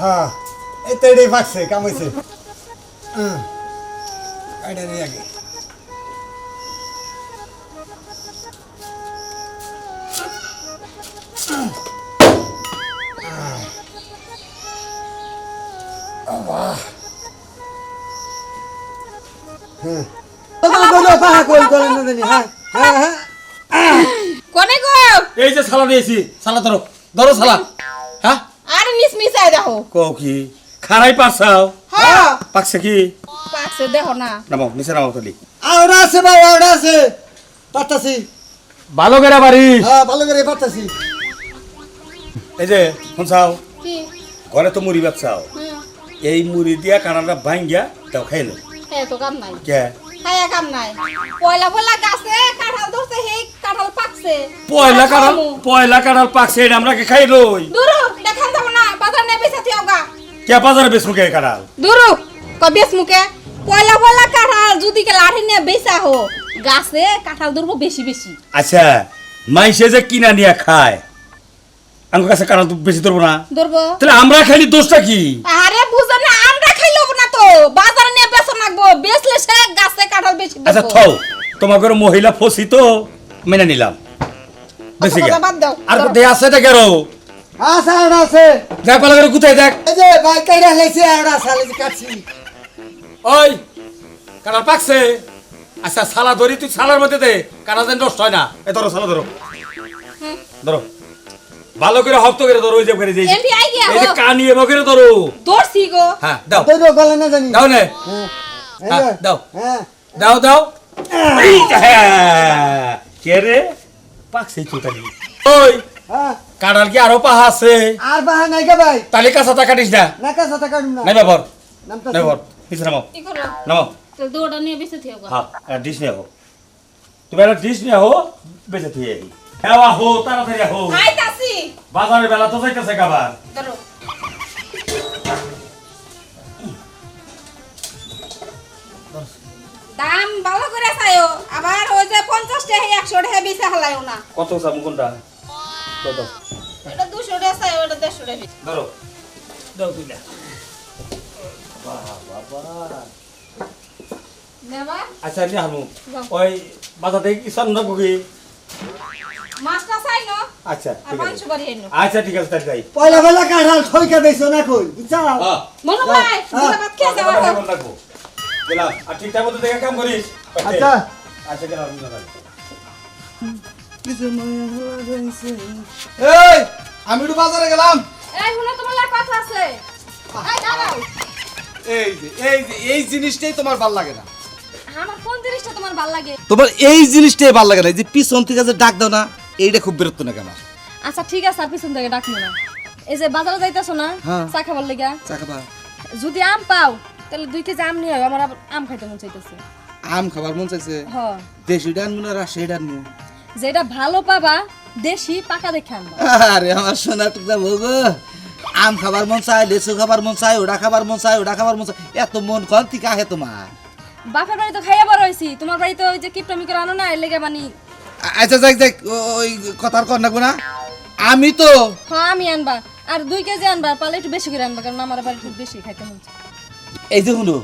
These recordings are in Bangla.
হ্যাঁ এই তো এটাই পাকছে কামাইছে হ্যাঁ এটা নিয়ে আগে। হ্যাঁ হ্যাঁ হ্যাঁ কোনে গো? এই যে সালা দিয়েছি সালা ধরো। ধরো সালা হ্যাঁ? আরে দেখো কো? কি খারাই পারছাও হ্যাঁ পাকছে কি? পাকছে দেখো না। নামো নিচে নামো তুলি। আওড়া আছে ভাই আওড়া আছে। পারতাছি। ভালো করে বাড়ি। হ্যাঁ ভালো করে পারতাছি। এই যে শুনছাও কি? ঘরে তো মুড়ি বাচ্চাও এই মুড়ি দিয়া কানাটা ভাঙ্গিয়া তাও খাইলো। হ্যাঁ তো কাম নাই। কে? খায়া কাম নাই। পয়লা গাছে কাঁঠাল ধরছে সেই কাঁঠাল পাকছে। পয়লা কাঁঠাল পয়লা কাঁঠাল পাকছে এটা আমরা কি খাই লই দূরু দেখান যাব না বাজার নেবে সাথে ওগা কে বাজারে বেচমু কে কাঁঠাল দূরু কবিস মুকে পয়লা পয়লা কাঁঠাল যদি লাঠি নিয়ে বেচা হো গাছে কাঁঠাল ধরবো বেশি বেশি আচ্ছা মাইসে যে কিনা নিয়ে খায় আমার কাছে কাঁঠাল তো বেশি ধরবো না ধরবো তাহলে আমরা খাইলি দোষটা কি আরে বুঝো না আমরা খাইলো না তো বাজার নিয়ে বেচা নাকবো বেচলে সে গাছে কাঁঠাল বেশি আচ্ছা। থও তোমাকে মহিলা ফসি তো মেনে নিলাম বেশি। আর দে আছে এটা কেন আছে আওড়া আছে। দেখ পালা করে কোথায় দেখ। এই যে ভাই কাইরা লাইছে আওড়া সালে যে কাটছি। ওই কাঁঠাল পাকছে। আচ্ছা সালা ধরি তুই সালার মধ্যে দে। কাঁঠাল যেন নষ্ট হয় না। এ ধরো সালা ধরো। ধরো। ভালো করে ধরো ওই যে করে যে আই এই যে কানি এমন করে ধরো। ধরছি গো। হ্যাঁ দাও। তো গলে না জানি। দাও নে। হ্যাঁ। হ্যাঁ, যে, দাও। হ্যাঁ। দাও দাও। এই যে। কে রে? পাকছে চুতালি ওই। হ্যাঁ। কাঁঠাল কি আরও পাহা আছে? আর বাহা নাই গে ভাই। তাহলে কাঁচাটা কাটিস না। না কাছে টাকাড়ুম না। নাই বাবর নাই বাবর নিচে নামাও। কি করো? নামাও। তো দৌড়া নিয়ে বেঁচে থেও হ্যাঁ একটা ডিশ নিয়ে হো তুমি একটা ডিশ নিয়ে হো বেঁচে থুয়ে হো তাড়াতাড়ি হো আইতাছি বাজারের বেলা তো যাইতেছে ধরো। দাম ভালো করে চাইও। আবার ওই যে পঞ্চাশ টাকা একশো টাকা বেশি হালাইও না। কত চাবো কোনটা? এটা টাকা টাকা। ধরো। দাও তুই না আচ্ছা। ওই বাজার থেকে কি সামনে কি মাছটা চাই না? আচ্ছা ঠিক আছে। আচ্ছা ঠিক আছে তাই যাই। পয়লা বেলা কাঁঠাল ঠইকা বেছো না কই? বুঝছাও? মনে ভাই। ভাত খেয়ে আর ঠিকঠাক মতো দেখে কাম করিস? আচ্ছা। আচ্ছা গেলাম। এই আমি একটু বাজারে গেলাম। এই শুনে তোমার লাগে কথা আছে। এই দাঁড়াও। এই যে এই যে এই জিনিসটাই তোমার ভালো লাগে না। আমার কোন জিনিসটা তোমার ভালো লাগে? তোমার এই জিনিসটাই ভালো লাগে না যে পিছন থেকে যে ডাক দাও না এইটা খুব বিরক্ত না আমার। আচ্ছা ঠিক আছে আর পিছন থেকে ডাকবো না। এই যে বাজারে যাইতেছো না হ্যাঁ। চা খাবার লেগা। চা খাবা। যদি আম পাও তাহলে দুই কেজি আম নিয়ে আমার আম খাইতে মন চাইতেছে। আম খাবার মন চাইছে? হ দেশিটা আনব না রাজশাহীটা আনব যেটা ভালো পাবা দেশি পাকা দেখে আনবা। আরে আমার সোনা টুকরা বগো আম খাবার মন চায় লেচু খাবার মন চায় ওটা খাবার মন চায় ওটা খাবার মন চায়। এত মন কন থেকে আহে তোমার? বাপের বাড়ি তো খাইয়া বড় হয়েছি। তোমার বাড়িতে ওই যে কিপটামি করে আনো না এর লেগে মানে আচ্ছা যাক যাক ওই কথার কর নাকবো না। আমি তো হ্যাঁ আমি আনবা। আর দুই কেজি আনবা পারলে একটু বেশি করে আনবা কারণ আমার বাড়ি খুব বেশি খাইতে মন চায়। এই যে শুনো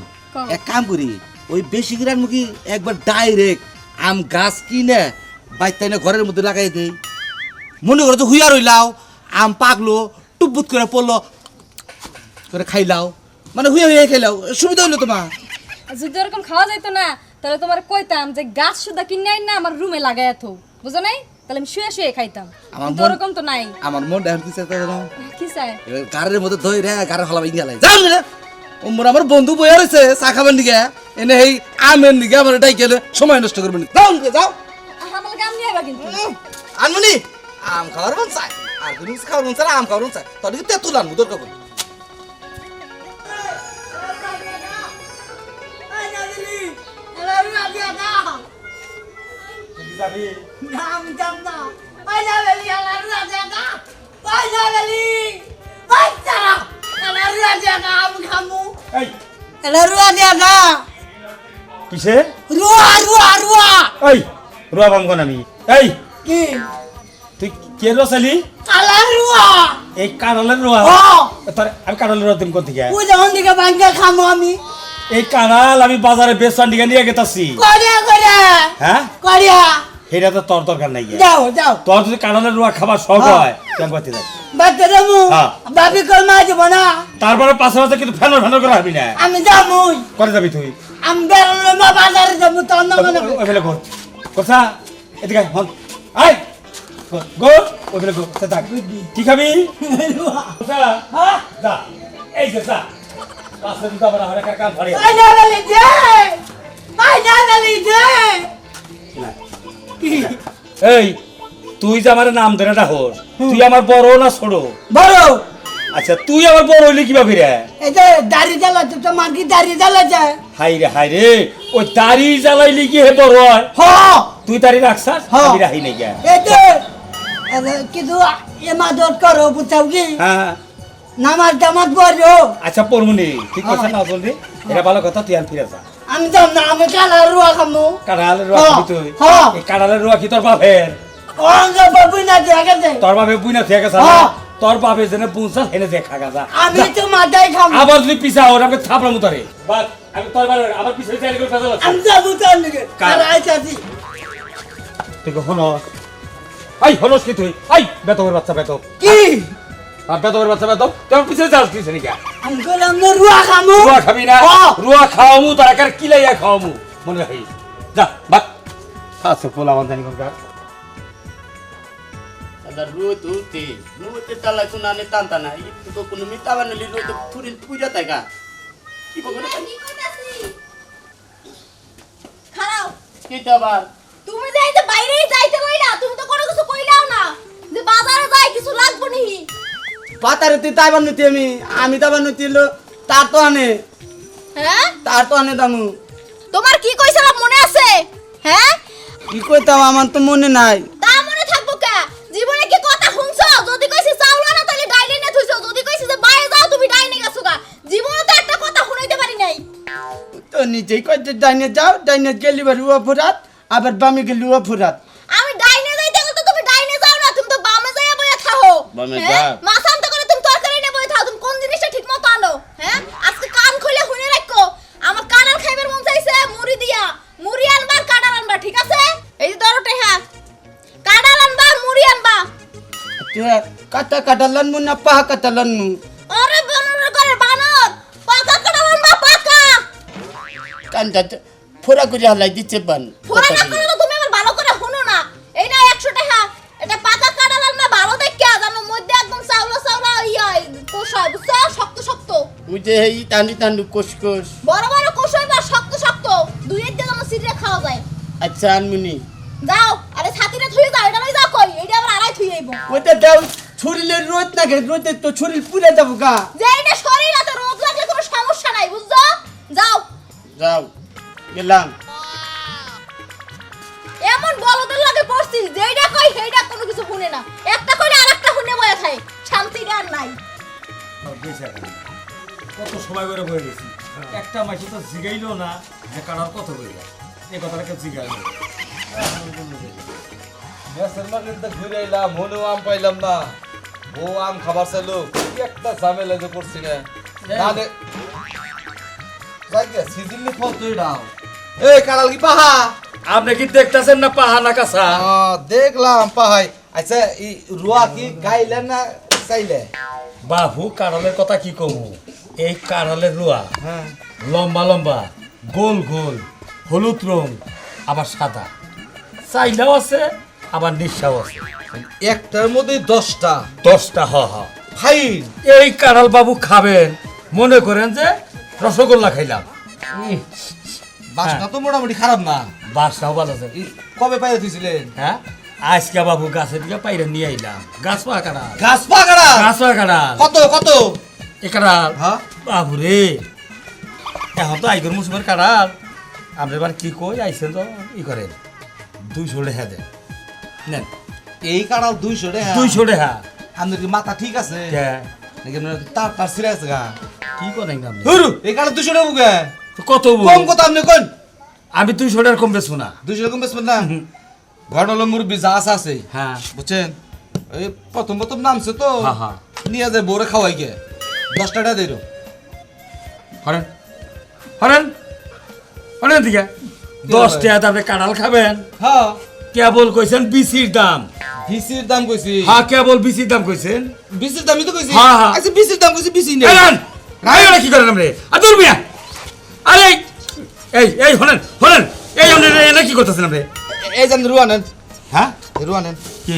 এক কাম করি ওই বেশি গ্রাম মুখি একবার ডাইরেক্ট আম গাছ কিনে বাইতাই না ঘরের মধ্যে লাগাই দেই। মনে করো তো হুইয়া রইলাও আম পাকলো টুপুত করে পড়ল করে খাইলাও। মানে হুইয়া হুইয়া খাইলাও সুবিধা হইল তোমার? যদি ওরকম খাওয়া যাইতো না তাহলে তোমার কইতাম যে গাছ সুদা কিনে আইন না আমার রুমে লাগাই এত বুঝো নাই? তাহলে আমি শুয়ে শুয়ে খাইতাম। আমার মন- ওরকম তো নাই। আমার মন এখন কি চাইতে জানো? কি চাই? গাড়ির মধ্যে ধই রে গাড়ি হলাম ইঙ্গালাই যাও রে। ও মোর আমার বন্ধু বইয়া রয়েছে চা খাবার নিগে। এনে এই আমের নিগে আমার গেলে সময় নষ্ট করবেন যাও যাও। আমার গাম নিয়ে আইবা কিন্তু। আনমনি আম খাওয়ার মন চাই আর কোনো কিছু খাওয়ার মন চাই না, আম খাওয়ার মন চাই তোর কি তেঁতুল আনব তোর কাপড় যাবি এই কিসে? এই। রুয়া বাম কোন আমি? এই কি? তুই কে রসালি কালার রুয়া এই কানালের রোয়া ও তোর আমি কানালের রোয়া তুমি কোন থেকে ওই যখন দিকে ভাঙ্গা খামো আমি। এই কানাল আমি বাজারে বেচান দিকে নিয়ে গেতাছি করিয়া করিয়া হ্যাঁ করিয়া সেটা তো তোর দরকার নাই। যাও যাও। তোর যদি কানালের রোয়া খাবার শখ হ্যাঁ। কেমন করতে যাই বাচ্চা যাব হ্যাঁ। বাবি কল মা যাব না। তারপরে পাশে পাশে কিন্তু ফেনার ফেনার করে হবি না আমি যাব করে যাবি তুই? আমি বেরোলে মা বাজারে যাব তো অন্য মনে ওই ফেলে কর কোথা? এদিকে হন আয়! গো ফেলে গো তা থাক। কি খাবি? এই যে পাশে আবার আমার আই না আই না এই তুই যে আমার নাম ধরে ডাকস তুই আমার বড় না ছোট? বড়? আচ্ছা তুই আমার বড় হইলি কীভাবে রে? এই যে দাড়ি জ্বালা তো তোমার কি দাড়ি জ্বালা যায় হাই রে হাই রে। ওই দাড়ি জ্বালাইলি কি হে বড় হয়? হ। তুই দাড়ি রাখছাস। আমি রাখি নাই গিয়া যে কিন্তু এমাদত করো বুঝাও কি? হ্যাঁ। নামাজ টামাজ পড়ো। আচ্ছা পড়মুনি ঠিক আছে না বলবি এটা ভালো কথা তুই আর ফিরে যা আমি যাব না আমি কালার রুয়া খামো। কাঁড়ালের রোয়া খাবি তুই? হ্যাঁ। কাঁড়ালের রোয়া কি তোর বাপের? অঙ্গ বাবু না দেখা যায় তোর বাপে বুই না থেকে গেছে হ্যাঁ। তোর বাপে জেনে পুঁছা হেনে দেখা গেছা আমি তো মাথায় খামো আবার যদি পিছা ওর আমি থাপড়া মুতারে বাস আমি তোর বাড়ি আবার পিছনে চাইলে করে ফেলা আমি যাব তার লিগে কার? আর আইতাছি তুই কখন আই হলস কি তুই? আই বেতবের বাচ্চা বেতব। কি? আর বেতবের বাচ্চা বেতব। তুই পিছনে যাস তুই সেদিকে আমি কইলাম না রুয়া খামো। রুয়া খাবি না। রুয়া খাওয়ামু তার একার কিলাইয়া খাওয়ামু। মনে রাখিস। যা বাক আচ্ছা পোলা আমার জানি tanta na itu kuno mita li turin puja ta খারাও তুমি যাই তো বাইরেই যাইতে কইলা তুমি তো কোনো কিছু কইলাও না। যে বাজারে যাই কিছু লাগবো নি। তুই আমি আমি লো তার তো আনে। হ্যাঁ? তার তো আনে দামু। তোমার কি কইছিলাম মনে আছে? হ্যাঁ? কি কইতাম আমার তো মনে নাই। নিজেই কইতে ডাইনে যাও ডাইনে গেলি বার রুয়া ফুরাত আবার বামে গেলি রুয়া ফুরাত। আমি ডাইনে যাইতে গেলে তো তুমি ডাইনে যাও না তুমি তো বামে যাইয়া বইয়া থাকো বামে হ্যাঁ? যাও। মাছ আনতে করে তুমি তরকারি নিয়ে বইয়া থাকো তুমি কোন জিনিসটা ঠিক মতো আনো? হ্যাঁ? আজকে কান খুলে শুনে রাখো। আমার কানাল খাইবার মন চাইছে মুড়ি দিয়া। মুড়ি আনবার কাঁড়াল আনবা ঠিক আছে? এই যে ধরো টেহা কাঁড়াল আনবা আর মুড়ি আনবা। কাটা কাটালান মু না পাহা কাটালান মু ফুরা করে হালাই দিচ্ছে বান ফোরা না করে তো তুমি আমার ভালো করে শুনো না এইটা একশো টাকা এটা পাকা কাঁড়াল আনবা ভালো দেখে জানো মধ্যে একদম চাউলা চাউলা ইয়া কোষায় বুঝছ শক্ত শক্ত মুঝে এই টান্ডি টান্ডু কোষ কোষ বড় বড় কোষায় বা শক্ত শক্ত দুইয়ের দিয়ে যেন সিটে খাওয়া যায় আচ্ছা আনমুনি যাও আরে ছাতিটা থুই যাও এটা লই যাও কই এইটা আবার আড়াই থুই আইবো ওটা দাও ছুরিলে রোদ না গে রোদে তো ছুরি পুরে যাব গা যে যাও গেলাম। এমন বলদের লাগে পড়ছি যেইটা কই সেইটা কোনো কিছু শুনে না। একটা কইলে আরেকটা শুনে বয়া থাকে শান্তিটা আর নাই। কত সময় করে বয়ে গেছি। একটা মাসে তো জিগাইলো না যে কাটার কত বই এই কথাটাকে জিগাইলো গ্যাসের মার্কেটটা ঘুরে এলাম মনেও আম পাইলাম না। ও আম খাবার চাইলো কি একটা ঝামেলা যে করছি না ফল তুই দাও এই কারাল কি পাহা? আপনি কি দেখতেছেন না পাহা না আহ, দেখলাম পাহাই। আচ্ছা এই রুয়া কি গাইলে না চাইলে? বাবু কাঁড়ালের কথা কি কমু? এই কাঁড়ালের রুয়া। হ্যাঁ। লম্বা লম্বা গোল গোল হলুদ রং আবার সাদা। চাইলাও আছে আবার নিঃসাও আছে। একটার মধ্যে দশটা। দশটা হ হ। ফাইন। এই কাঁড়াল বাবু খাবেন মনে করেন যে রসগোল্লা খাইলাম। বাসটা তো মোটামুটি খারাপ না। বাসটাও ভালো আছে। কবে পাইলে দিয়েছিলেন হ্যাঁ? আজকে বাবু গাছের দিকে পাইরে নিয়ে আইলাম। গাছ পা কাঁড়াল গাছ পা কারা? গাছ পা কাঁড়াল কত কত? এ কাঁড়াল হ্যাঁ? বাবু রে। এখন তো আইগর মুসুমের কাঁড়াল আপনি এবার কি কই? আইসেন তো ই করেন। দুইশো টাকা দেন। নেন। এই কারাল দুইশো রে দুইশো টাকা আপনার কি মাথা ঠিক আছে? আপনার তার তার সিরে আছে গা? কি করেন আপনি? এই কারাল দুইশো টাকা কত? কম কত আপনি কোন আমি দুইশো টাকার কম বেচবো না। দুইশো টাকা বেচবেন না? ঘর হলো মুরব্বী যা আছে আছে। হ্যাঁ। বুঝছেন? এই প্রথম প্রথম নামছে তো। হ্যাঁ, হ্যাঁ। নিয়ে যায় বউরে খাওয়াই গে। দশ টাকা দিল। হরেন। হরেন। হরেন দিকে। দশ টাকা আপনি কাঁঠাল খাবেন? হ্যাঁ। কেবল কইছেন বিসির দাম। বিসির দাম কইছি। হ্যাঁ কেবল বিসির দাম কইছেন। বিসির দামই তো কইছি। হ্যাঁ, হ্যাঁ। আচ্ছা বিসির দাম কইছি বিসি নেই। রায়রা কি করেন আপনি? আর দূর মিয়া আরে এই এই হলেন হলেন। এই আপনি এনে কি করতেছেন আপনি? এই যে আপনি রুয়া নেন হ্যাঁ? রুয়া নেন কি?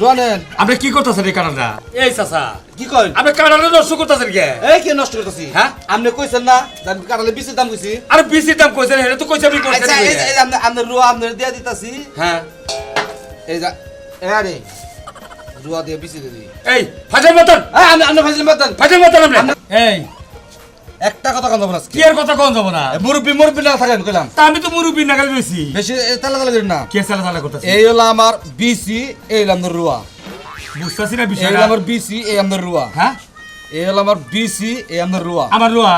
রুয়া নেন আপনি কি করতেছেন এই কারণটা এই চাচা। কি কইন আপনি কারণে নষ্ট করতেছেন কে? এই কে নষ্ট করতেছি? হ্যাঁ? আপনি কইছেন না জান কাটালে বিসির দাম কইছি? আরে বিসির দাম কইছেন এটা তো কইছে আপনি করছেন আচ্ছা এই যে- আপনি আপনার রুয়া আপনার দিয়া দিতাছি। হ্যাঁ। এই যা এ আরে রুয়া দিয়ে বিসি দিয়ে দিই এই ফাজার মতন। এই আপনি আপনি ফাইজিল বাতান ফাজার মতন আপনি এই একটা কথা কম যাব না কি আর কথা কোন যাব না? মুরব্বি মুরব্বি না থাকেন কইলাম। তা আমি তো মুরুবি নাগাল রয়েছি বেশি এ, তালা তালা করেন না। কে সালা সালা করতেছি? এই হলো আমার বিসি এই হলো আপনার রুয়া। বুঝতেছি না এই হলো আমার বিসি এই আপনার রুয়া। হ্যাঁ? এই হলো আমার বিসি এই আপনার রুয়া। আমার রোয়া?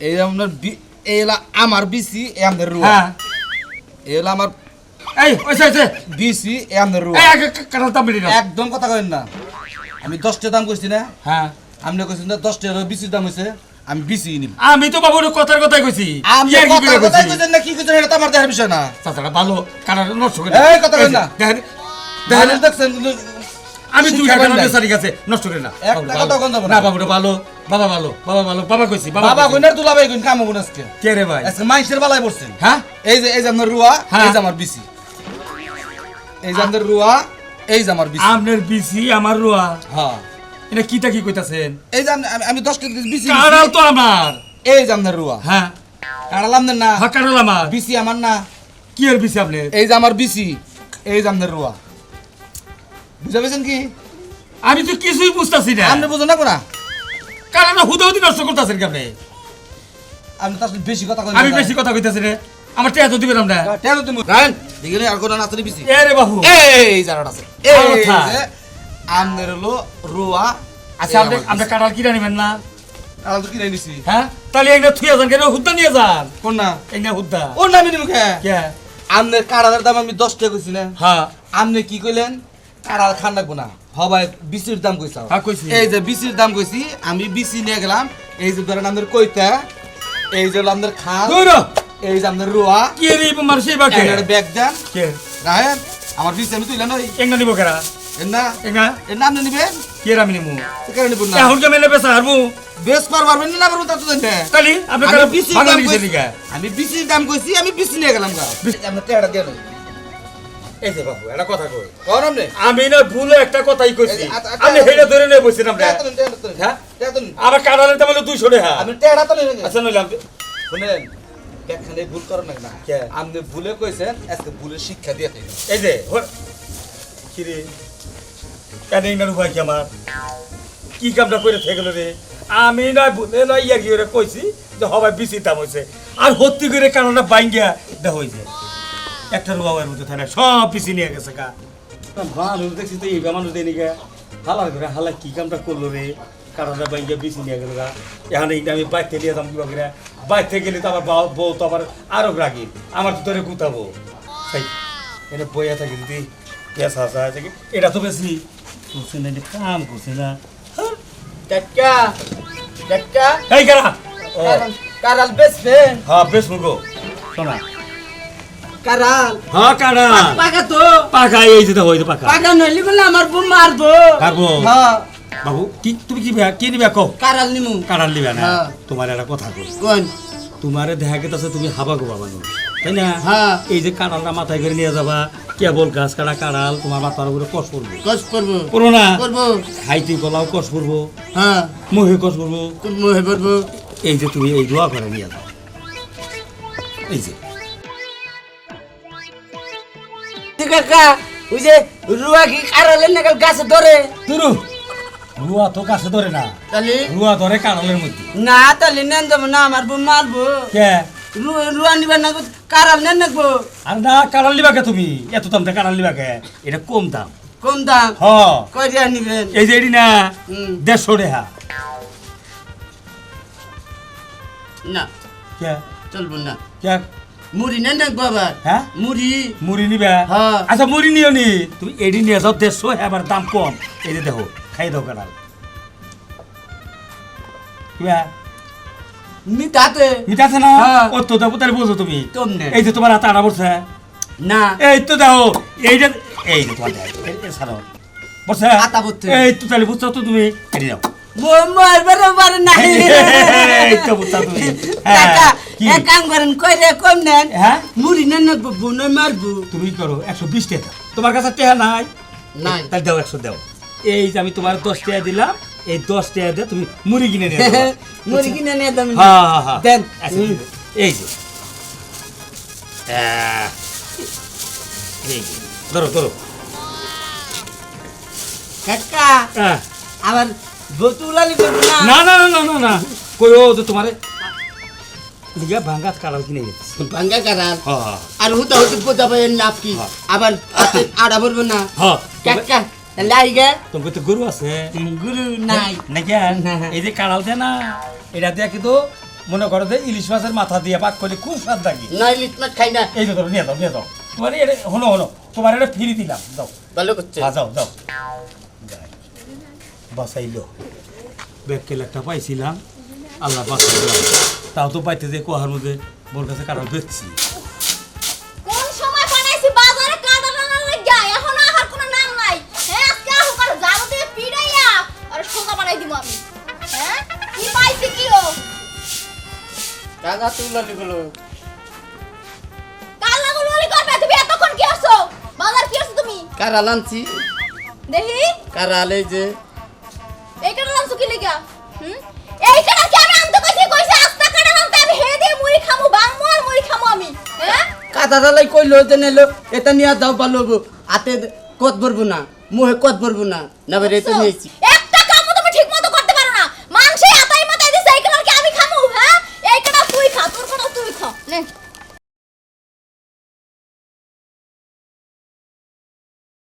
এই আপনার বি- এই হলো আমার বিসি এই আপনার রুয়া। হ্যাঁ। এই হলো আমার এই ওইসে ওইসে বিসি এই আপনার রুয়া। এই দাম বেরিয়ে দাও একদম কথা কইন না। আমি দশটা দাম কইছি না। হ্যাঁ। আপনি কইছেন না দশটা বিসির দাম হইছে। আমি বিসি নিব। আমি তো বাবুর কথার কথাই কইছি। আমি ইয়ার কি কথা কথাই কইছেন না কি কইছেন এটা আমার দেখার বিষয় না। চাচারা ভালো কানার নষ্ট করে এই কথা কই না। দেখেন দেখেন। দেখছেন আমি দুই টাকা। সারি গেছে নষ্ট করে না। একটা কথা। কোন যাব না। বাবুটা ভালো বাবা ভালো বাবা ভালো বাবা কইছি বাবা বাবা। কইনার তুলা ভাই কইন কাম হব না আজকে। কে রে ভাই? আজকে মাইসের বালায় পড়ছেন। হ্যাঁ? এই যে এই যে আপনার রুয়া হ্যাঁ। এই যে আমার বিসি। এই যে আপনার রুয়া এই যে আমার বিসি। আপনার বিসি আমার রোয়া। হ্যাঁ। এটা কিটা কি কইতাছেন? এই যে আমি- আমি- আমি দশটা বিসি। কাড়াল তো আমার। এই যে আপনার রুয়া। হ্যাঁ। কাড়ালাম না। হ্যাঁ কাড়াল আমার। বিসি আমার না। কি এর বিসি আপনার? এই যে আমার বিসি এই যে আপনার রুয়া। বুঝা পেয়েছেন কি? আমি তো কিছুই বুঝতাছি না। আপনি বুঝুন না কোনা কারণ হুদা হুদি নষ্ট করতেছেন কি আপনি আপনি তার বেশি কথা কইন আমি বেশি কথা কইতাছি রে আমার টেয়া তো দিবেন আমরা। কেন তুমি রায়ন দিগিনে আর কোন নাচনি বিসি এ রে বাবু এই জায়গাটা আছে। এই আমনের হলো রুয়া। আচ্ছা আপনি আপনি কাটাল কিনা নেবেন না? আর তো কিনে নিছি হ্যাঁ? তাহলে একটা থুয়ে যান কেন হুদ্দা নিয়ে যান? কোন না? একটা হুদ্দা। ওর নামি মুখে কে? আমনের কাড়ালের দাম আমি দশ টাকা কইছি না। হ্যাঁ। আমনে কি কইলেন? কাড়াল খান লাগবো না। হবাই বিসির দাম কইছাও হ্যাঁ, কইছি। এই যে বিসির দাম কইছি আমি বিসি নিয়ে গেলাম। এই যে ধরেন আমাদের কইতা এই যে আমাদের খাল। এই যে আমাদের রুয়া। কি রে এই বাকে ব্যাগ দেন। কে? রায়ন আমার বিসি আমি তুইলাম ওই একটা নিব কেরা? এর না একটা এর নাম নিবেন কে রামি নিমু কেন নিবেন না এখন কে মেলে বেসা হারমু বেশ পার পারবেন না পারবেন তা তো জানতে তাহলে আপনি আমি কারা ভাঙা দাম কইছি আমি বিসির দাম কইছি আমি বিসি নিয়ে গেলাম গা আমরা টেড়া লই এই যে বাবু একটা কথা কই কোন আমনে আমি না ভুলে একটা কথাই কইছি। আপনি হেডে ধরে নিয়ে তো তো নিন। হ্যাঁ? টেড়া তো নিন। আবার কাটালের দাম হলো দুইশো টাকা আমি টেড়া তো নিন। আচ্ছা নইলে শুনেন একখানে ভুল করেন না। আপনি ভুলে কইছেন আজকে ভুলের শিক্ষা দিয়ে এই যে কিরে ইংনার উপায় কি আমার? কি কামটা করে থেকে গেল রে? আমি না বলে না ইয়া কি করে কইছি যে হবাই বেশি দাম হয়েছে আর হত্যি করে কারণটা বাইঙ্গিয়া দেওয়া হয়েছে একটা রুবাবের মধ্যে থাকে সব পিছি নিয়ে গেছে কা মানুষ দেখছি তো এই মানুষ দেয়নি গা। হালার করে হালা কি কামটা করল রে? কারণটা বাইঙ্গিয়া বেশি নিয়ে গেল গা। এখানে এইটা আমি বাইতে নিয়ে যাম কিবা করে। বাইতে গেলে তো আমার বাবা- বউ তো আবার আরও রাগি। আমার তো তোরে গুতাবো। এটা বইয়া থাকি যদি। পেঁচা আসা এটা তো বেশি। করছে না এটা কাম করছে না। চাচা চাচা। এই কারা? কারাল বেসবেন হ্যাঁ বেশ মুগো। শোনা। কারাল। হ্যাঁ কারা পাকা তো। পাকা এই যেটা হইতে পাকা। পাকা নইলে বলে আমার বউ মারবো। পারব হ্যাঁ। বাবু কি তুমি কি কি নিবা কও? কারাল নিমু। কারার লিবা না। হ্যাঁ। তোমার একটা কথা কই। কোন? তোমারে দেখা গেছে তুমি হাবা গো বাবা তাই না? হ্যাঁ। এই যে কাঁড়ালটা মাথায় করে নিয়ে যাবা কেবল গাছ কাটা কাঁড়াল তোমার মাথার উপরে কষ পড়ব। কস করব পড়ব না? করব খাইতে গলাও কষ পড়ব হ্যাঁ। মুহে কষ কোন মুহে করব এই যে তুমি এই দোয়া করে নিয়ে যাও। এই যে। কাকা? ওই যে রুয়া কি কারালের নাগাল গাছে ধরে? তুরু রুয়া তো কাছে ধরে না। তাহলে? রুয়া ধরে কাঁড়ালের মধ্যে। না তাহলে নেন যাব না আমার মারবো। কে? রুয়া নিবার না কারাল নেন নাকবো আর না কাঁড়াল লিবা কে তুমি? এত দাম দিয়ে কাঁড়াল লিবা কে? এটা কম দাম। কম দাম? হ। কয়টা নিবেন। এই যে এটি না। দেড়শো রেহা। না। কে? চলবো না। কে? মুড়ি না না বাবা হ্যাঁ? মুড়ি। মুড়ি নিবে? হ্যাঁ। আচ্ছা মুড়ি নিও নি। তুমি এডি নিয়ে যাও দেড়শো এবার দাম কম। এই যে দেখো খাই দাও কাঁড়াল কিবা মিঠাতে মিঠা না? হ্যাঁ। ও তো দেবো তাহলে বুঝো তুমি। এই যে তোমার হাতে আনা বলছে না। এই তো দেখো এইটা এই যে তোমার দেখো, এই এই ছাড়ো। বলছে এই তো তাহলে বুঝছ তো তুমি এটি যাও তুমি হ্যাঁ, হ্যাঁ? করো একশো বিশ টাকা। তোমার কাছে নাই? নাই। তাহলে দাও একশো দাও। এই যে আমি তোমার দশ টাকা দিলাম এই দশ টাকা দিয়ে তুমি মুড়ি কিনে নিয়ে মুড়ি কিনে নিয়ে দাম হ্যাঁ হ্যাঁ, হ্যাঁ। দেন। আচ্ছা। এই যে। এই যে। ধরো ধরো। কাকা আবার বোতুলালি করব না? না না না না না কই ও তো তোমারে? লিগা ভাঙ্গাত কালাও কিনে গেছে। ভাঙ্গা হ্যাঁ আর হুতা হুতি পোতা পাই লাভ কি। আবার আড়া ভরবো না? কাকা লাইগে তোমাকে তো গরু আছে। গুরু নাই। নাকি এই যে কাড়াল না এটা দিয়ে কিন্তু মনে করো যে ইলিশ মাছের মাথা দিয়ে পাক করে খুব স্বাদ লাগে। মাছ খাই না। এই ধরো নিয়ে দাও নিয়ে দাও তোমার এটা হলো হলো তোমার এটা ফিরি দিলাম দাও ভালো করছে। হ্যাঁ, যাও যাও। বাসাইলো ব্যাগ একটা পাইছিলাম। আল্লাহ বাসাইলো তাও তো পাইতে যে কোহার মধ্যে বোর কাছে কারণ বেচছি। কাকা তুলালি গুলো কাল লাগুন করবে তুমি এতক্ষণ কি আসছো? বাজার কি আসছো তুমি? কারা লানছি? দেখি। কারা আলে যে? এই কাটা লামছো কি লিগা? হুম? এই কাটা কি আমি আনতে কইছি? কইছি আস্তা কাটা নামতে আমি হে দিয়ে মুড়ি খামু বাংমু আর মুড়ি খামু আমি। হ্যাঁ? কাদা ডালাই কইলো যে নেলো এটা নিয়ে দাও ভালো কত ভরবো না মুহে কত ভরবো না। না বেরে তো নিয়েছি। 诶